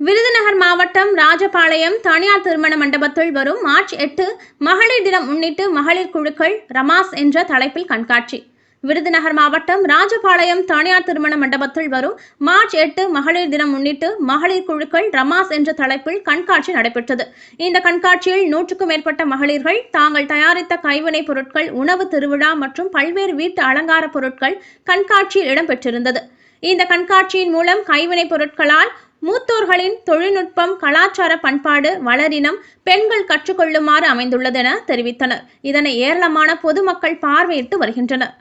விருதுநகர் மாவட்டம் ராஜபாளையம் தனியார் திருமண மண்டபத்தில் வரும் மார்ச் எட்டு மகளிர் தினம் முன்னிட்டு மகளிர் குழுக்கள் ரமாஸ் என்ற தலைப்பில் கண்காட்சி. விருதுநகர் மாவட்டம் ராஜபாளையம் தனியார் திருமண மண்டபத்தில் வரும் மார்ச் எட்டு மகளிர் தினம் முன்னிட்டு மகளிர் குழுக்கள் ரமாஸ் என்ற தலைப்பில் கண்காட்சி நடைபெற்றது. இந்த கண்காட்சியில் நூற்றுக்கும் மேற்பட்ட மகளிர்கள் தாங்கள் தயாரித்த கைவினைப் பொருட்கள் உணவு திருவிழா மற்றும் பல்வேறு வீட்டு அலங்கார பொருட்கள் கண்காட்சியில் இடம்பெற்றிருந்தது. இந்த கண்காட்சியின் மூலம் கைவினைப் பொருட்களால் மூத்தோர்களின் தொழில்நுட்பம் கலாச்சார பண்பாடு வளரினம் பெண்கள் கற்றுக்கொள்ளுமாறு அமைந்துள்ளதென தெரிவித்தனர். இதனை ஏராளமான பொதுமக்கள் பார்வையிட்டு வருகின்றனர்.